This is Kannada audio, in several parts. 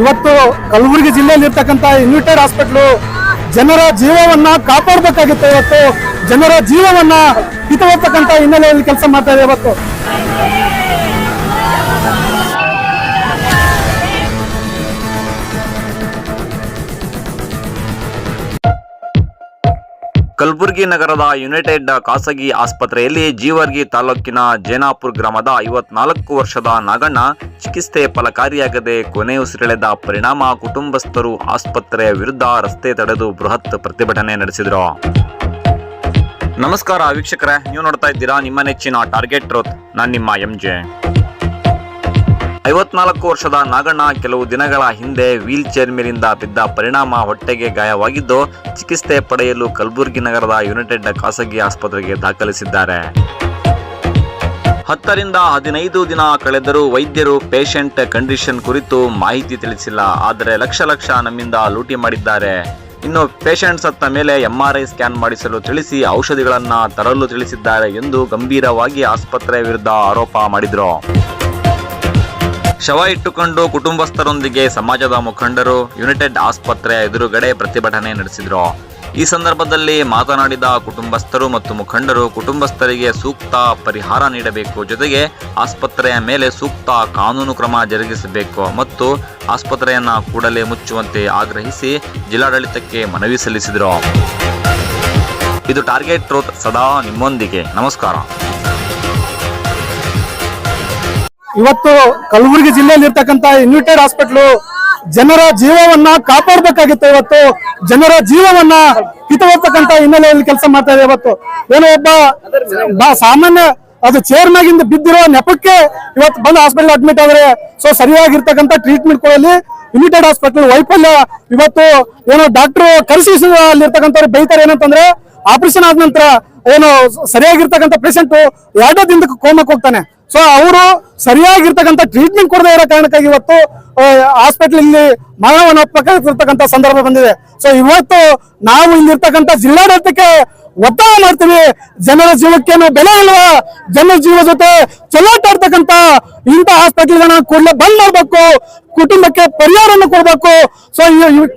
ಇವತ್ತು ಕಲಬುರಗಿ ಜಿಲ್ಲೆಯಲ್ಲಿ ಇರ್ತಕ್ಕಂಥ ಯುನೈಟೆಡ್ ಹಾಸ್ಪಿಟ್ಲು ಜನರ ಜೀವವನ್ನ ಕಾಪಾಡಬೇಕಾಗಿತ್ತು ಇವತ್ತು. ಜನರ ಜೀವವನ್ನ ಹಿತವರ್ತಕ್ಕಂಥ ಹಿನ್ನೆಲೆಯಲ್ಲಿ ಕೆಲಸ ಮಾಡ್ತಾ ಇದೆ ಇವತ್ತು. ಕಲಬುರಗಿ ನಗರದ ಯುನೈಟೆಡ್ ಖಾಸಗಿ ಆಸ್ಪತ್ರೆಯಲ್ಲಿ ಜೀವರ್ಗಿ ತಾಲೂಕಿನ ಜೇನಾಪುರ್ ಗ್ರಾಮದ ಐವತ್ನಾಲ್ಕು ವರ್ಷದ ನಾಗಣ್ಣ ಚಿಕಿತ್ಸೆ ಫಲಕಾರಿಯಾಗದೆ ಕೊನೆಯುಸಿರೆಳೆದ ಪರಿಣಾಮ ಕುಟುಂಬಸ್ಥರು ಆಸ್ಪತ್ರೆಯ ವಿರುದ್ಧ ರಸ್ತೆ ತಡೆದು ಬೃಹತ್ ಪ್ರತಿಭಟನೆ ನಡೆಸಿದರು. ನಮಸ್ಕಾರ ವೀಕ್ಷಕರೇ, ನೀವು ನೋಡ್ತಾ ಇದ್ದೀರಾ ನಿಮ್ಮ ನೆಚ್ಚಿನ ಟಾರ್ಗೆಟ್ ಟ್ರೋತ್. ನಾನು ನಿಮ್ಮ ಎಂ ಜೆ. ಐವತ್ನಾಲ್ಕು ವರ್ಷದ ನಾಗಣ್ಣ ಕೆಲವು ದಿನಗಳ ಹಿಂದೆ ವೀಲ್ ಚೇರ್ ಮೇಲಿಂದ ಬಿದ್ದ ಪರಿಣಾಮ ಹೊಟ್ಟೆಗೆ ಗಾಯವಾಗಿದ್ದು ಚಿಕಿತ್ಸೆ ಪಡೆಯಲು ಕಲಬುರಗಿ ನಗರದ ಯುನೈಟೆಡ್ ಖಾಸಗಿ ಆಸ್ಪತ್ರೆಗೆ ದಾಖಲಿಸಿದ್ದಾರೆ. ಹತ್ತರಿಂದ ಹದಿನೈದು ದಿನ ಕಳೆದರೂ ವೈದ್ಯರು ಪೇಷಂಟ್ ಕಂಡೀಷನ್ ಕುರಿತು ಮಾಹಿತಿ ತಿಳಿಸಿಲ್ಲ. ಆದರೆ ಲಕ್ಷ ಲಕ್ಷ ನಮ್ಮಿಂದ ಲೂಟಿ ಮಾಡಿದ್ದಾರೆ. ಇನ್ನು ಪೇಷಂಟ್ ಸತ್ತ ಮೇಲೆ ಎಂಆರ್ಐ ಸ್ಕ್ಯಾನ್ ಮಾಡಿಸಲು ತಿಳಿಸಿ ಔಷಧಿಗಳನ್ನು ತರಲು ತಿಳಿಸಿದ್ದಾರೆ ಎಂದು ಗಂಭೀರವಾಗಿ ಆಸ್ಪತ್ರೆ ವಿರುದ್ಧ ಆರೋಪ ಮಾಡಿದರು. ಶವ ಇಟ್ಟುಕೊಂಡು ಕುಟುಂಬಸ್ಥರೊಂದಿಗೆ ಸಮಾಜದ ಮುಖಂಡರು ಯುನೈಟೆಡ್ ಆಸ್ಪತ್ರೆಯ ಎದುರುಗಡೆ ಪ್ರತಿಭಟನೆ ನಡೆಸಿದರು. ಈ ಸಂದರ್ಭದಲ್ಲಿ ಮಾತನಾಡಿದ ಕುಟುಂಬಸ್ಥರು ಮತ್ತು ಮುಖಂಡರು, ಕುಟುಂಬಸ್ಥರಿಗೆ ಸೂಕ್ತ ಪರಿಹಾರ ನೀಡಬೇಕು. ಜೊತೆಗೆ ಆಸ್ಪತ್ರೆಯ ಮೇಲೆ ಸೂಕ್ತ ಕಾನೂನು ಕ್ರಮ ಜರುಗಿಸಬೇಕು ಮತ್ತು ಆಸ್ಪತ್ರೆಯನ್ನ ಕೂಡಲೇ ಮುಚ್ಚುವಂತೆ ಆಗ್ರಹಿಸಿ ಜಿಲ್ಲಾಡಳಿತಕ್ಕೆ ಮನವಿ ಸಲ್ಲಿಸಿದರು. ಇದು ಟಾರ್ಗೆಟ್ ಟ್ರೂತ್ ಸದಾ ನಿಮ್ಮೊಂದಿಗೆ. ನಮಸ್ಕಾರ. ಇವತ್ತು ಕಲಬುರಗಿ ಜಿಲ್ಲೆಯಲ್ಲಿ ಇರ್ತಕ್ಕಂತ ಯುನೈಟೆಡ್ ಹಾಸ್ಪಿಟ್ಲು ಜನರ ಜೀವವನ್ನ ಕಾಪಾಡಬೇಕಾಗಿತ್ತು ಇವತ್ತು. ಜನರ ಜೀವವನ್ನ ಹಿತವರ್ತಕ್ಕಂತ ಹಿನ್ನೆಲೆಯಲ್ಲಿ ಕೆಲಸ ಮಾಡ್ತಾ ಇದೆ ಇವತ್ತು. ಏನೋ ಒಬ್ಬ ಸಾಮಾನ್ಯ ಅದು ಚೇರ್ ಮ್ಯಾಗಿಂದ ಬಿದ್ದಿರೋ ನೆಪಕ್ಕೆ ಇವತ್ತು ಬಂದು ಹಾಸ್ಪಿಟಲ್ ಅಡ್ಮಿಟ್ ಆದ್ರೆ ಸೊ ಸರಿಯಾಗಿರ್ತಕ್ಕಂಥ ಟ್ರೀಟ್ಮೆಂಟ್ ಕೊಡಲಿ. ಯುನೈಟೆಡ್ ಹಾಸ್ಪಿಟಲ್ ವೈಫಲ್ಯ ಇವತ್ತು ಏನೋ ಡಾಕ್ಟರ್ ಕರೆಸಿ ಅಲ್ಲಿರ್ತಕ್ಕಂಥವ್ರು ಬೈತಾರೆ ಏನಂತಂದ್ರೆ ಆಪರೇಷನ್ ಆದ ನಂತರ ಏನು ಸರಿಯಾಗಿರ್ತಕ್ಕಂಥ ಪೇಷಂಟ್ ಎರಡೋ ದಿನಕ್ಕೆ ಕೋಮಕ್ಕೆ ಹೋಗ್ತಾನೆ. ಸೊ ಅವರು ಸರಿಯಾಗಿರ್ತಕ್ಕಂಥ ಟ್ರೀಟ್ಮೆಂಟ್ ಕೊಡದೇ ಇರೋ ಕಾರಣಕ್ಕಾಗಿ ಇವತ್ತು ಹಾಸ್ಪಿಟಲ್ ಇಲ್ಲಿ ಒಪ್ಪಬೇಕಾಗಿರ್ತಕ್ಕಂಥ ಸಂದರ್ಭ ಬಂದಿದೆ. ಸೊ ಇವತ್ತು ನಾವು ಇಲ್ಲಿರ್ತಕ್ಕಂಥ ಜಿಲ್ಲಾಡಳಿತಕ್ಕೆ ಒತ್ತಾಯ ಮಾಡ್ತೀವಿ. ಜನರ ಜೀವಕ್ಕೇನು ಬೆಲೆ ಇಲ್ವಾ ಜನರ ಜೀವ ಜೊತೆ ಚೆಲ್ಲಾಟ ಇಂತ ಇಂಥ ಹಾಸ್ಪಿಟಲ್ಗಳನ್ನ ಕೂಡಲೇ ಬಂದ್ ಮಾಡ್ಬೇಕು. ಕುಟುಂಬಕ್ಕೆ ಪರಿಹಾರವನ್ನು ಕೊಡ್ಬೇಕು. ಸೊ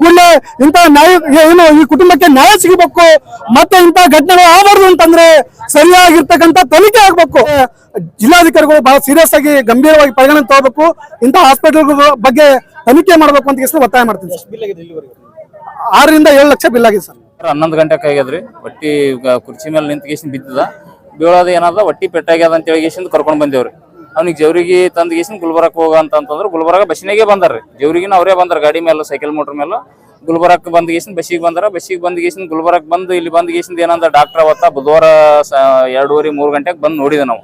ಕೂಡಲೇ ಇಂಥ ನ್ಯಾಯ ಏನು ಈ ಕುಟುಂಬಕ್ಕೆ ನ್ಯಾಯ ಸಿಗಬೇಕು. ಮತ್ತೆ ಇಂತ ಘಟನೆಗಳು ಆಗಬಾರ್ದು ಅಂತಂದ್ರೆ ಸರಿಯಾಗಿರ್ತಕ್ಕಂತ ತನಿಖೆ ಆಗ್ಬೇಕು. ಜಿಲ್ಲಾಧಿಕಾರಿಗಳು ಬಹಳ ಸೀರಿಯಸ್ ಆಗಿ ಗಂಭೀರವಾಗಿ ಪರಿಗಣನೆ ತಗೋಬೇಕು. ಇಂಥ ಹಾಸ್ಪಿಟಲ್ ಬಗ್ಗೆ ತನಿಖೆ ಮಾಡ್ಬೇಕು ಅಂತ ಒತ್ತಾಯ ಮಾಡ್ತೀನಿ. ಆರರಿಂದ ಏಳು ಲಕ್ಷ ಬಿಲ್ ಆಗಿದೆ ಸರ್. ಹನ್ನೊಂದು ಗಂಟೆಗೆ ಆಗ್ಯದ್ರಿ. ಒಟ್ಟಿ ಕುರ್ಚಿ ಮೇಲೆ ನಿಂತ ಗೇಸಿಂದ ಬಿದ್ದದ. ಬೀಳೋದು ಏನಾದ ಒಟ್ಟಿ ಪೆಟ್ಟಾಗ್ಯದ ಅಂತ ಹೇಳಿ ಗೇಸಿಂದ ಕರ್ಕೊಂಡು ಬಂದೇವ್ರಿ. ಅವ್ನಿಗೆ ಜವ್ರಿಗೆ ತಂದು ಗೇಸಿಂದ ಹೋಗ ಅಂತ ಅಂತಂದ್ರೆ. ಗುಲ್ಬರ್ಗ ಬಸ್ಸಿನಾಗೆ ಬಂದಾರ್ರಿ. ಜವ್ರಿಗಿನ ಅವರೇ ಬಂದಾರ ಗಾಡಿ ಮೇಲೆ, ಸೈಕಲ್ ಮೋಟ್ರ್ ಮೇಲೆ. ಗುಲ್ಬರ್ಗಕ್ಕೆ ಬಂದ್ ಗೇಸಿಂದ ಬಸ್ಸಿಗೆ ಬಂದಾರ. ಬಸ್ಸಿಗೆ ಬಂದ ಗೇಸಿಂದ ಬಂದು ಇಲ್ಲಿ ಬಂದ ಗೇಸಿಂದ ಏನಂದ ಡಾಕ್ಟರ್ ಅವತ್ತ ಬುಧವಾರ ಎರಡೂವರೆ, ಮೂರು ಗಂಟೆಗೆ ಬಂದು ನೋಡಿದೆ ನಾವು.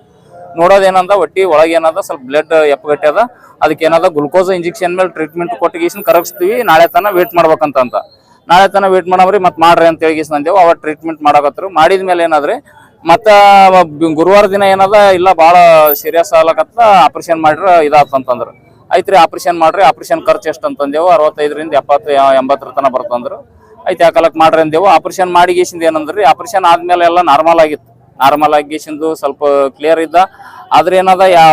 ನೋಡೋದು ಏನಂದ ಒಟ್ಟಿ ಒಳಗೆ ಏನದ ಸ್ವಲ್ಪ ಬ್ಲಡ್ ಎಪ್ಪಗಟ್ಟೆ ಅದ. ಅದಕ್ಕೆ ಏನದ ಗ್ಲುಕೋಸ್ ಇಂಜೆಕ್ಷನ್ ಮೇಲೆ ಟ್ರೀಟ್ಮೆಂಟ್ ಕೊಟ್ಟು ಗೀಸಿನ ಕರಗಿಸ್ತೀವಿ. ನಾಳೆ ತನಕ ವೇಟ್ ಮಾಡ್ಬೇಕಂತ ನಾಳೆ ತನ ವೇಟ್ ಮಾಡಮ್ರಿ ಮತ್ತೆ ಮಾಡ್ರಿ ಅಂತ ಹೇಳಿ ಅಂದೇವು ಅವ ಟ್ರೀಟ್ಮೆಂಟ್ ಮಾಡಕತ್ರು. ಮಾಡಿದ ಮೇಲೆ ಏನಾದ್ರಿ, ಮತ್ತ ಗುರುವಾರ ದಿನ ಏನದ, ಇಲ್ಲ ಭಾಳ ಸೀರಿಯಸ್ ಆಗ್ಲಕತ್ತ ಆಪರೇಷನ್ ಮಾಡ್ರ ಇದಾತಂತಂದ್ರು. ಐತ್ರಿ ಆಪರೇಷನ್ ಮಾಡ್ರಿ ಆಪರೇಷನ್ ಖರ್ಚು ಎಷ್ಟು ಅಂತಂದೇವು, ಅರವತ್ತೈದರಿಂದ ಎಪ್ಪತ್ತು ಎಂಬತ್ತರ ತನ ಬರ್ತಂದ್ರು. ಐತೆ ಯಾಕಲಕ್ ಮಾಡ್ರಿ ಅಂದೇವು. ಆಪರೇಷನ್ ಮಾಡಿ ಗೀಸಿಂದ ಏನಂದ್ರಿ ಆಪರೇಷನ್ ಆದ್ಮೇಲೆ ಎಲ್ಲ ನಾರ್ಮಲ್ ಆಗಿತ್ತು. ನಾರ್ಮಲ್ ಆಗಿಸಿಂದು ಸ್ವಲ್ಪ ಕ್ಲಿಯರ್ ಇದ್ದ. ಆದ್ರೆ ಏನದ, ಯಾ,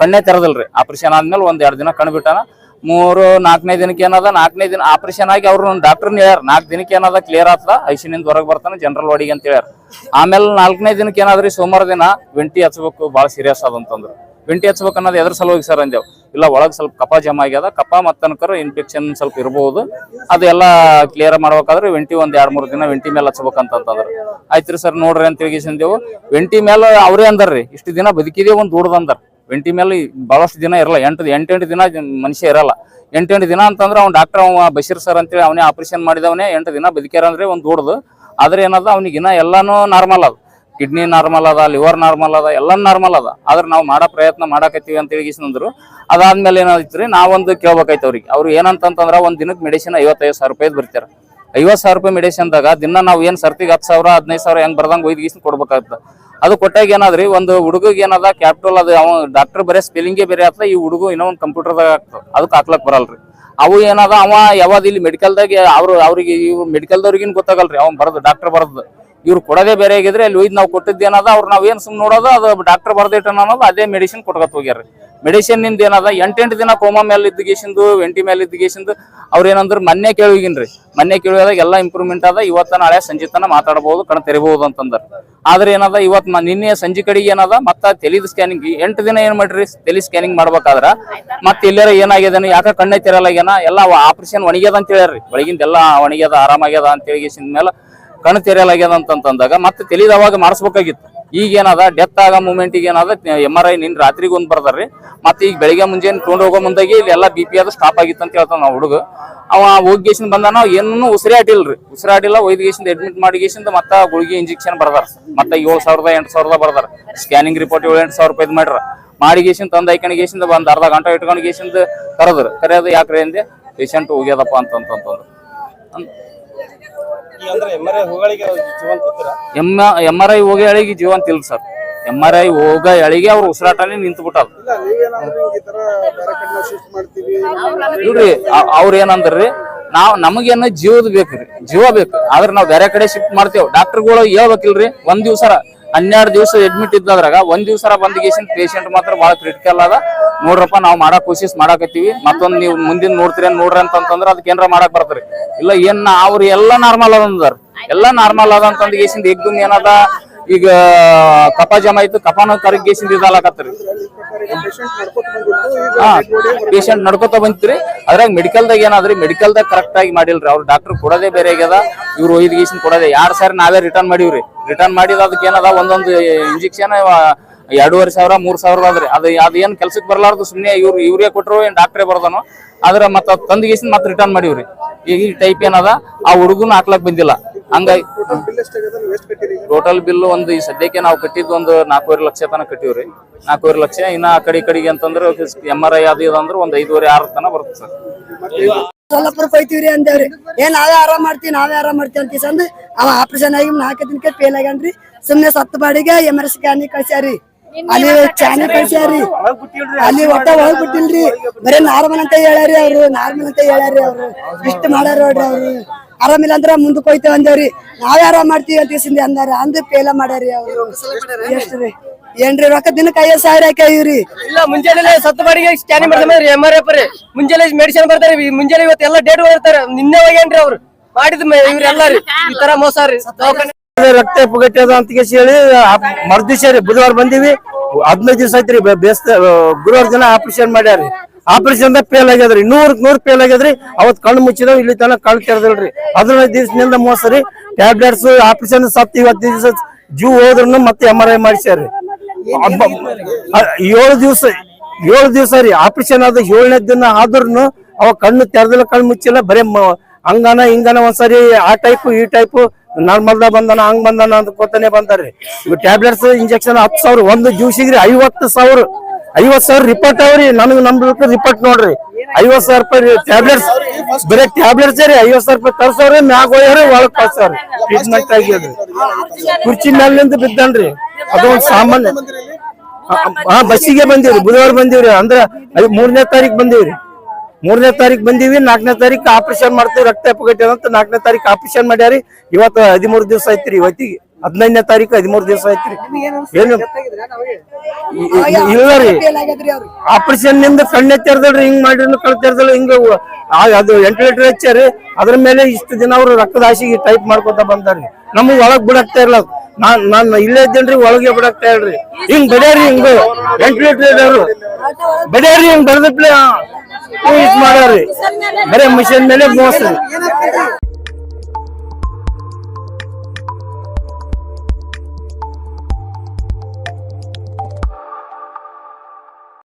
ಕಣ್ಣೇ ತೆರದಿಲ್ರಿ. ಆಪರೇಷನ್ ಆದ್ಮೇಲೆ ಒಂದ್ ಎರಡು ದಿನ ಕಣ್ ಬಿಟ್ಟಾನ. ಮೂರು ನಾಲ್ಕನೇ ದಿನಕ್ಕೆ ಏನದ ನಾಲ್ಕನೇ ದಿನ ಆಪರೇಷನ್ ಆಗಿ ಅವ್ರು ಡಾಕ್ಟರ್ ಹೇಳ್ಯಾರ ನಾಲ್ಕು ದಿನಕ್ಕೆ ಏನದ ಕ್ಲಿಯರ್ ಆಗ್ತದ ಐಸಿನಿಂದ ಹೊರಗೆ ಬರ್ತಾನೆ ಜನರಲ್ ವಾರ್ಡಿಗೆ ಅಂತ ಹೇಳ್ಯಾರ ಆಮೇಲೆ ನಾಲ್ಕನೇ ದಿನಕ್ಕೆ ಏನಾದ್ರಿ ಸೋಮವಾರ ದಿನ ವೆಂಟಿ ಹಚ್ಬೇಕು ಭಾಳ ಸೀರಿಯಸ್ ಆದಂತಂದ್ರು ವೆಂಟಿ ಹಚ್ಬೇಕು ಅನ್ನೋದು ಎದ್ರ ಸಲುವಾಗಿ ಸರ್ ಅಂದೇವು ಇಲ್ಲ ಒಳಗೆ ಸ್ವಲ್ಪ ಕಪ ಜಮಾ ಆಗ್ಯದ ಕಪ ಮತ್ತನಕರು ಇನ್ಫೆಕ್ಷನ್ ಸ್ವಲ್ಪ ಇರಬಹುದು ಅದೆಲ್ಲ ಕ್ಲಿಯರ್ ಮಾಡ್ಬೇಕಾದ್ರೆ ವೆಂಟಿ ಒಂದ್ ಎರಡ್ ಮೂರು ದಿನ ವೆಂಟಿ ಮೇಲೆ ಹಚ್ಬೇಕಂತಂತಂದ್ರ ಆಯ್ತು ರೀ ಸರ್ ನೋಡ್ರಿ ಅಂತ ತಿಳಿಸಿಂದೆವು ವೆಂಟಿ ಮೇಲೆ ಅವರೇ ಅಂದರ್ರಿ ಇಷ್ಟು ದಿನ ಬದುಕಿದೇ ಒಂದು ದುಡ್ದು ಅಂದಾರ ವೆಂಟಿ ಮೇಲೆ ಬಹಳಷ್ಟು ದಿನ ಇರಲ್ಲ. ಎಂಟು ಎಂಟೆಂಟು ದಿನ ಮನುಷ್ಯ ಇರಲ್ಲ. ಎಂಟೆಂಟು ದಿನ ಅಂತಂದ್ರೆ ಅವ್ನು ಡಾಕ್ಟರ್ ಅವ ಬಶೀರ್ ಸರ್ ಅಂತೇಳಿ ಅವನೇ ಆಪರೇಷನ್ ಮಾಡಿದವನೇ ಎಂಟು ದಿನ ಬದುಕ್ಯಾರ ಒಂದು ದೊಡ್ಡದು. ಆದ್ರೆ ಏನದ ದಿನ ಎಲ್ಲನೂ ನಾರ್ಮಲ್ ಅದು. ಕಿಡ್ನಿ ನಾರ್ಮಲ್ ಅದ ಲಿವರ್ ನಾರ್ಮಲ್ ಅದ ಎಲ್ಲ ನಾರ್ಮಲ್ ಅದ. ಆದ್ರೆ ನಾವು ಮಾಡೋ ಪ್ರಯತ್ನ ಮಾಡಾಕತ್ತೀವಿ ಅಂತ ಹೇಳಿಗಿಸ್ನಂದ್ರು ಅದಾದ್ಮೇಲೆ ಏನಾಯ್ತ್ರಿ, ನಾವೊಂದು ಕೇಳ್ಬೇಕಾಯ್ತು ಅವ್ರಿಗೆ. ಅವ್ರು ಏನಂತಂದ್ರೆ ಒಂದು ದಿನಕ್ಕೆ ಮೆಡಿಸಿನ್ ಐವತ್ತೈದು ಸಾವಿರ ರೂಪಾಯಿ ಬರ್ತಾರೆ ಐವತ್ತು ಸಾವಿರ ರೂಪಾಯಿ ಮೆಡಿಸಿನ್ದಾಗ ದಿನ ನಾವು ಏನು ಸರ್ತಿಗೆ ಹತ್ತು ಸಾವಿರ, ಹದಿನೈದು ಸಾವಿರ ಹೆಂಗ್ ಬರ್ದಂಗೆ ಒಯ್ದು ಗೀಸ್ ಕೊಡ್ಬೇಕಾಗ್ತದ ಅದು ಕೊಟ್ಟಾಗ ಏನಾದ್ರಿ, ಒಂದು ಹುಡುಗಿಗೆ ಏನದ ಕ್ಯಾಪಿಟಲ್ ಅದು, ಅವ ಡಾಕ್ಟರ್ ಬರೀ ಸ್ಪೆಲ್ಲಿಂಗೇ ಬೇರೆ ಆಗ್ತದೆ, ಈ ಹುಡುಗ ಇನ್ನೂ ಒಂದು ಕಂಪ್ಯೂಟರ್ದಾಗ ಆಗ್ತದೆ. ಅದಕ್ಕೆ ಹಾಕ್ಲಕ್ ಬರಲ್ರಿ. ಅವು ಏನದ, ಅವ ಯಾವಾಗ ಇಲ್ಲಿ ಮೆಡಿಕಲ್ದಾಗ ಅವ್ರು, ಅವ್ರಿಗೆ ಇವ್ರು ಮೆಡಿಕಲ್ದವ್ರಿಗಿನ್ ಗೊತ್ತಾಗಲ್ರಿ ಅವ್ನ್ ಬರೋದು ಡಾಕ್ಟರ್ ಬರದ್. ಇವ್ರು ಕೊಡೋದೇ ಬೇರೆ ಆಗಿದ್ರೆ ಅಲ್ಲಿ ಒಯ್ದು ನಾವು ಕೊಟ್ಟಿದ್ದು ಏನದ, ಅವ್ರು ನಾವು ಏನ್ ಸುಮ್ಮನೆ ನೋಡೋದು, ಅದು ಡಾಕ್ಟರ್ ಬರ್ದಿಟ್ಟ ಅನ್ನೋದು ಅದೇ ಮೆಡಿಸಿನ್ ಕೊಟ್ಕೊತ ಹೋಗ್ಯಾರ ಮೆಡಿಸಿನ್ನಿಂದ ಏನದ, ಎಂಟೆಂಟು ದಿನ ಕೋಮಾ ಮೇಲೆ ಇದ್ದಗೇಶಿಂದು ಎಂಟಿ ಮೇಲೆ ಇದ್ದಗೇಶಿಂದು ಅವ್ರ ಏನಂದ್ರೆ ಮೊನ್ನೆ ಕೇಳಿಗಿನ್ರಿ ಮೊನ್ನೆ ಕೇಳಿದಾಗ ಎಲ್ಲ ಇಂಪ್ರೂವ್ಮೆಂಟ್ ಅದ ಇವತ್ತ ನಾಳೆ ಸಂಜೆ ತನ ಮಾತಾಡಬಹುದು ಕಣ ತೆರಿಬಹುದು ಅಂತಂದ್ರ. ಆದ್ರೆ ಏನದ ಇವತ್ ಮ- ನಿನ್ನೆ ಸಂಜೆ ಕಡೆಗೆ ಏನದ, ಮತ್ತ ತೆಲಿದ ಸ್ಕ್ಯಾನಿಂಗ್ ಎಂಟು ದಿನ ಏನ್ ಮಾಡ್ರಿ, ತೆಲಿ ಸ್ಕ್ಯಾನಿಂಗ್ ಮಾಡ್ಬೇಕಾದ್ರ, ಮತ್ತೆ ಎಲ್ಲರ ಏನಾಗ್ಯದ ಯಾಕ ಕಣ್ಣೆ ಏನ ಎಲ್ಲ ಆಪರೇಷನ್ ಒಣಗ್ಯದ ಅಂತ ಹೇಳ್ಯಾರಿ ಒಳಗಿಂದ ಎಲ್ಲ ಒಣಗ್ಯದ, ಆರಾಮಾಗ್ಯದ ಅಂತ ಹೇಳಿ ಮೇಲೆ ಕಣ್ಣು ತೆರೆಯಲಾಗ್ಯದ ಅಂತಂದಾಗ ಮತ್ತೆ ತೆಲಿದ ಅವಾಗ ಮಾಡಿಸ್ಬೇಕಾಗಿತ್ತು. ಈಗ ಏನದ ಡೆತ್ ಆಗೋ ಮೂಮೆಂಟಿಗೆ ಏನದ ಎಂ ಆರ್ ಐ ನಿನ್ ರಾತ್ರಿಗೆ ಒಂದ್ ಬರ್ದಾರ್ರಿ. ಮತ್ತೆ ಈಗ ಬೆಳಿಗ್ಗೆ ಮುಂಜಾನೆ ತೊಗೊಂಡ್ ಹೋಗೋ ಮುಂದಾಗಿ ಇಲ್ಲಿ ಎಲ್ಲ ಬಿ ಪಿ ಅದು ಸ್ಟಾಪ್ ಆಗಿತ್ತು ಅಂತ ಹೇಳ್ತಾನ ನಾವು ಹುಡುಗ. ಅವ ಹೋಗಿಗೇಶನ್ ಬಂದಾನ ಏನು ಉಸಿರಾಟಿಲ್ರಿ ಉಸಿರಾಟಿಲ್ಲ ಒಯ್ದಗೇಶನ್ ಅಡ್ಮಿಟ್ ಮಾಡಿಗೇಶನ್ ಮತ್ತೆ ಗುಳಿಗೆ ಇಂಜೆಕ್ಷನ್ ಬರ್ದಾರ. ಮತ್ತೆ ಏಳು ಸಾವಿರದ, ಎಂಟು ಸಾವಿರದ ಬರ್ದಾರ. ಸ್ಕ್ಯಾನಿಂಗ್ ರಿಪೋರ್ಟ್ ಏಳು, ಎಂಟು ಸಾವಿರ ರೂಪಾಯಿ ಮಾಡ್ರ. ಮಾಡಿಗೇಶನ್ ತಂದ ಐಕಣಿಗೇಶನ್ ಒಂದು ಅರ್ಧ ಗಂಟೆ ಇಟ್ಕೊಂಡು ಗೇಶನ್ ಕರೆದ್ರು. ಕರೆಯೋದು ಯಾಕ್ರಿ ಅಂದೆ ಪೇಷಂಟ್ ಹೋಗ್ಯದಪ್ಪ ಅಂತಂತಂದ್ರು ಎಂ ಎಂ ಆರ್ ಐ ಹೋಗಿ ಅಳಿಗೆ ಜೀವಂತ ಇಲ್ಲ ಸರ್. ಎಂ ಆರ್ ಐ ಹೋಗ ಅಳಿಗೆ ಅವ್ರ ಉಸಿರಾಟನೇ ನಿಂತು ಮಾಡ್ತೀವಿ ಇಲ್ರಿ ಅವ್ರ ಏನಂದ್ರಿ ನಾವ್ ನಮಗೇನ ಜೀವದ ಬೇಕ್ರಿ ಜೀವ ಬೇಕು. ಆದ್ರೆ ನಾವ್ ಬೇರೆ ಕಡೆ ಶಿಫ್ಟ್ ಮಾಡ್ತೇವ್. ಡಾಕ್ಟರ್ಗಳು ಹೇಳ್ಬೇಕಿಲ್ರಿ ಒಂದ್ ದಿವ್ಸರ ಹನ್ನೆರಡು ದಿವಸ ಅಡ್ಮಿಟ್ ಇದ್ದದ್ರಾಗ ಒಂದ್ ದಿವ್ಸರ ಬಂದಿಗೇಶನ್ ಪೇಷಂಟ್ ಮಾತ್ರ ಬಹಳ ಕ್ರಿಟಿಕಲ್ ಅದ. ನೋಡ್ರಪ್ಪ, ನಾವು ಮಾಡಕ್ ಕೋಶಿಸ್ ಮಾಡಾಕತ್ತೀವಿ. ಮತ್ತೊಂದ್ ನೀವು ಮುಂದಿನ ನೋಡ್ತೀರಿ ನೋಡ್ರಿ ಅಂತಂದ್ರ ಅದಕ್ಕೆ ಏನಾರ ಮಾಡಕ್ ಬರ್ತಾರಿ ಇಲ್ಲ ಏನ್ ಅವ್ರ ಎಲ್ಲಾ ನಾರ್ಮಲ್ ಅದ ಎಲ್ಲ ಎಲ್ಲಾ ನಾರ್ಮಲ್ ಅದ ಅಂತಂದ್ ಏಕ್ದಮ್ ಏನದ? ಈಗ ಕಪ ಜಮ ಆಯ್ತು ಕಪಾನ ಕರಗೇಸಿಂದ ಇದಾಲಕತ್ರಿ ಹಾ ಪೇಷಂಟ್ ನಡ್ಕೋತ ಬಂತ್ರಿ. ಅದ್ರಾಗ ಮೆಡಿಕಲ್ದಾಗ ಏನಾದ್ರಿ ಮೆಡಿಕಲ್ದಾಗ ಕರೆಕ್ಟ್ ಆಗಿ ಮಾಡಿಲ್ರಿ. ಅವ್ರು ಡಾಕ್ಟರ್ ಕೊಡೋದೇ ಬೇರೆ ಆಗ್ಯದ. ಇವ್ರು ಒಯ್ದು ಗೀಸಿನ ಕೊಡೋದೇ. ಎರಡ್ ಸಾರಿ ನಾವೇ ರಿಟರ್ನ್ ಮಾಡಿವ್ರಿ. ರಿಟರ್ನ್ ಮಾಡಿದ ಅದಕ್ಕೆ ಏನದ, ಒಂದೊಂದು ಇಂಜೆಕ್ಷನ್ ಎರಡೂವರೆ ಸಾವಿರ, ಮೂರ್ ಸಾವಿರ ಅದ್ರಿ ಅದು, ಅದ್ ಏನ್ ಕೆಲ್ಸಕ್ಕೆ ಬರ್ಲಾರ್ದು ಸುಮ್ಮನೆ ಇವ್ರು ಇವ್ರಿಗೆ ಕೊಟ್ಟರು ಏನ್ ಡಾಕ್ಟ್ರೇ ಬರ್ದನು. ಆದ್ರ ಮತ್ತ ತಂದ್ ಗೀಸಿನ ಮತ್ತೆ ರಿಟರ್ನ್ ಮಾಡೀವ್ರಿ. ಈಗ ಈ ಟೈಪ್ ಏನದ, ಆ ಹುಡುಗನ ಹಾಕ್ಲಕ್ ಬಂದಿಲ್ಲ. ಹಂಗಾಗಿ ಬಿಲ್ ಎಷ್ಟಾಗದ ನೀವು ಎಷ್ಟು ಕಟ್ಟಿರಿ ಟೋಟಲ್ ಬಿಲ್ ಒಂದು ಈ ಸದ್ಯಕ್ಕೆ ನಾವು ಕಟ್ಟಿದ್ದು ಒಂದು ನಾಲ್ಕೂವರೆ ಲಕ್ಷ ತನಕ ಕಟ್ಟಿವ್ರಿ. ನಾಲ್ಕೂವರೆ ಲಕ್ಷ. ಇನ್ನ ಆ ಕಡೆ ಈ ಕಡೆಗೆ ಅಂತಂದ್ರೆ ಎಂ ಆರ್ ಐ ಅದು ಇದು ಅಂದ್ರೆ ಒಂದ್ ಐದೂವರೆ ಆರು ತನ ಬರುತ್ತೆ ಸರ್. ಸೋಲಾಪುರ ಹೋಯ್ತೀವ್ರಿ ಅಂದೇವ್ರಿ ಏ ನಾವೇ ಆರಾಮ್ ಮಾಡ್ತೀವಿ ನಾವೇ ಆರಾಮ್ ಮಾಡ್ತೀವಿ ಅಂತ ಅಂದ್ ಅವ ಆಪರೇಷನ್ ಆಗಿ ನಾಲ್ಕು ದಿನಕ್ಕೆ ಫೇಲ್ ಆಗ್ಯಾನ್ರಿ. ಸುಮ್ನೆ ಸತ್ತು ಬಾಡಿಗೆ ಎಂ ಆರ್ ಸ್ಕ್ಯಾನಿ ಕಳ್ಸ್ಯಾರಿ. ಅಲ್ಲಿ ಚಾನಿ ಕಳ್ಸ್ಯಾರಿ. ಅಲ್ಲಿ ಒಟ್ಟ ಹೋಗ್ಬಿಟ್ಟಿಲ್ರಿ ಬರೀ ನಾರ್ಮಲ್ ಅಂತ ಹೇಳ್ಯಾರಿ ಅವ್ರು ನಾರ್ಮಲ್ ಅಂತ ಹೇಳ್ಯಾರಿ ಅವ್ರು. ಇಷ್ಟ ಮಾಡ್ಯಾರ ನೋಡ್ರಿ ಅವ್ರು. ಆರಾಮಿಲ್ಲ ಅಂದ್ರ ಮುಂದಕ್ಕೆ ಹೋಯ್ತೇವೆ ಅಂದೇವ್ರಿ. ನಾವೇ ಆರಾಮ್ ಮಾಡ್ತೀವಿ ಅಂತ ಸಿಂದಿ ಅಂದಾರ. ಅಂದ್ ಪೇಲ ಮಾಡ್ಯಾರಿ ಅವ್ರು. ಎಷ್ಟ್ರಿ ಏನ್ರಿ ರೊಕ್ಕ ದಿನಕ್ಕೆ ಐವತ್ ಸಾವಿರ ಹಾಕ್ಯಾವ್ರಿ ಇಲ್ಲ ಮುಂಜಾನೆ ಸತ್ತು ಬಾಡಿಗೆ ಸ್ಕ್ಯಾನಿಂಗ್ ಮಾಡ್ತಾರೆ ಎಂ ಆರ್ ಎಫ್ ರೀ. ಮುಂಜಾನೆ ಮೆಡಿಸಿನ್ ಬರ್ತಾರೆ ಮುಂಜಾನೆ ಇವತ್ತು ಎಲ್ಲ ಡೇಟ್ ಬರ್ತಾರೆ. ನಿನ್ನೆ ಹೋಗ್ಯಾನ್ರಿ ಅವ್ರು. ಮಾಡಿದ ಇವ್ರೆಲ್ಲ ರೀ. ಈ ತರ ಮೋಸ ರೀ. ರಕ್ತ ಪುಗಟ್ಟದ ಅಂತ ಕೇಸಿ ಹೇಳಿ ಮರ್ದಿವ್ಸ ರೀ ಬುಧವಾರ ಬಂದಿವಿ. ಹದಿನೈದು ದಿವಸ ಐತ್ರಿ ಬೇಸ್ತ ಗುರುವಾರ ದಿನ ಆಪರೇಷನ್ ಮಾಡ್ಯಾರಿ ಆಪರೇಷನ್ ಫೇಲ್ ಆಗ್ಯದ್ರಿ ನೂರ್ ನೂರ್ ಫೇಲ್ ಆಗ್ಯದ್ರಿ ಅವತ್ ಕಣ್ಣು ಮುಚ್ಚಿದವ್ ಇಲ್ಲಿ ತನಕ ಕಣ್ಣು ತೆರೆದಿಲ್ರಿ. ಹದಿನೈದು ದಿವಸದಿಂದ ಮೋಸ ರೀ ಟ್ಯಾಬ್ಲೆಟ್ಸ್ ಆಪರೇಷನ್ ಸತ್ ಇವತ್ತು ದಿವಸ ಜೀವ ಹೋದ್ರು ಮತ್ತೆ ಎಂ ಆರ್ ಐ ಮಾಡಿಸ್ಯಾರಿ ಅಬ್ಬ- ಅ- ಏಳು ದಿವಸ ಏಳು ದಿವಸ ರೀ. ಆಪರೇಷನ್ ಆದ ಏಳನೇ ದಿನ ಆದ್ರೂ ಅವ ಕಣ್ಣು ತೆರೆದಿಲ್ಲ ಕಣ್ಣು ಮುಚ್ಚಿಲ್ಲ. ಬರೇ ಹಂಗಾನ ಹಂಗನ ಒಂದ್ಸರಿ ಆ ಟೈಪ್ ಈ ಟೈಪ್ ನಾರ್ಮಲ್ ಬಂದನ ಹಂಗ್ ಬಂದನ ಅಂತ ಕೊತ್ತನೆ ಬಂದಾರ್ರಿ. ಟ್ಯಾಬ್ಲೆಟ್ಸ್ ಇಂಜೆಕ್ಷನ್ ಹತ್ತು ಸಾವಿರ ಒಂದು ಜ್ಯೂಸಿಗ್ರಿ ಐವತ್ತು ಸಾವಿರ. ಐವತ್ ಸಾವಿರ ರಿಪೋರ್ಟ್ ಅವ್ರಿ. ನನಗ್ ನಮ್ ರಿಪೋರ್ಟ್ ನೋಡ್ರಿ. ಐವತ್ ಸಾವಿರ ರೂಪಾಯಿ ಟ್ಯಾಬ್ಲೆಟ್ಸ್ ಬರೀ ಟ್ಯಾಬ್ಲೆಟ್ಸ್ ರೀ ಐವತ್ ಸಾವಿರ ರೂಪಾಯಿ ತರ್ಸವ್ರಿ, ಮ್ಯಾಗ ಹೋಗ್ಯಾರ ಒಳಗ್ ಕಳ್ಸವ್ರಿ ಟ್ರೀಟ್ಮೆಂಟ್ ಆಗ್ಯದ್ರಿ ಕುರ್ಚಿ ಮೇಲಿಂದ ಬಿದ್ದನ್ರಿ. ಅದೊಂದ್ ಸಾಮಾನ್ಯ ಹಾ ಬಸ್ಸಿಗೆ ಬಂದಿವ್ರಿ, ಬುಧವಾರ ಬಂದಿವ್ರಿ. ಅಂದ್ರ ಮೂರನೇ ತಾರೀಕ್ ಬಂದಿವ್ರಿ. ಮೂರನೇ ತಾರೀಕ್ ಬಂದಿವಿ, ನಾಲ್ಕನೇ ತಾರೀಕ್ ಆಪರೇಷನ್ ಮಾಡ್ತೀವಿ, ರಕ್ತ ಎಪ್ಪಗಟ್ಟಿ ಅಂತ ನಾಲ್ಕನೇ ತಾರೀಕ್ ಆಪರೇಷನ್ ಮಾಡ್ಯಾರಿ. ಇವತ್ತು ಹದಿಮೂರು ದಿವಸ ಐತ್ರಿ ಇವತ್ತಿಗೆ. ಹದಿನೈದನೇ ತಾರೀಕು ಹದಿಮೂರು ದಿವಸ ಐತ್ರಿ ಏನು ಇಲ್ಲ ರೀ. ಅವ್ರು. ಆಪರೇಷನ್ನಿಂದ ಕಣ್ಣೆ ತೆರೆದಲ್ರಿ ಹಿಂಗ್ ಮಾಡಿದ್ರು ಕಣ್ ತೆರೆದಲ್ಲ ಹಿಂಗ ಅದು ವೆಂಟಿಲೇಟರ್ ಹಚ್ಚಾರಿ ಅದ್ರ ಮೇಲೆ ಇಷ್ಟು ದಿನ ಅವ್ರು ರಕ್ತದ ಹಾಸಿಗೆ ಟೈಪ್ ಮಾಡ್ಕೊತ ಬಂದಾರಿ. ನಮಗ್ ಒಳಗ್ ಬಿಡಕ್ತಾ ಇರ್ಲ ನಾನ್ ನಾನ್ ಇಲ್ಲೇ ಇದ್ದೇನ್ರಿ ಒಳಗೆ ಬಿಡಕ್ತಾ ಇಲ್ರಿ. ಹಿಂಗ್ ಬಡಿಯಾರಿ ಹಿಂಗ. ವೆಂಟಿಲೇಟರ್ ಬಡ್ಯಾರಿ ಹಿಂಗ್ ಬಡದಪ್ಲೆ ಮಾಡ್ರಿ ಮಾಡ್ಯಾರಿ. ಬರೇ ಮಿಷನ್ ಮೇಲೆ ಮೋಸ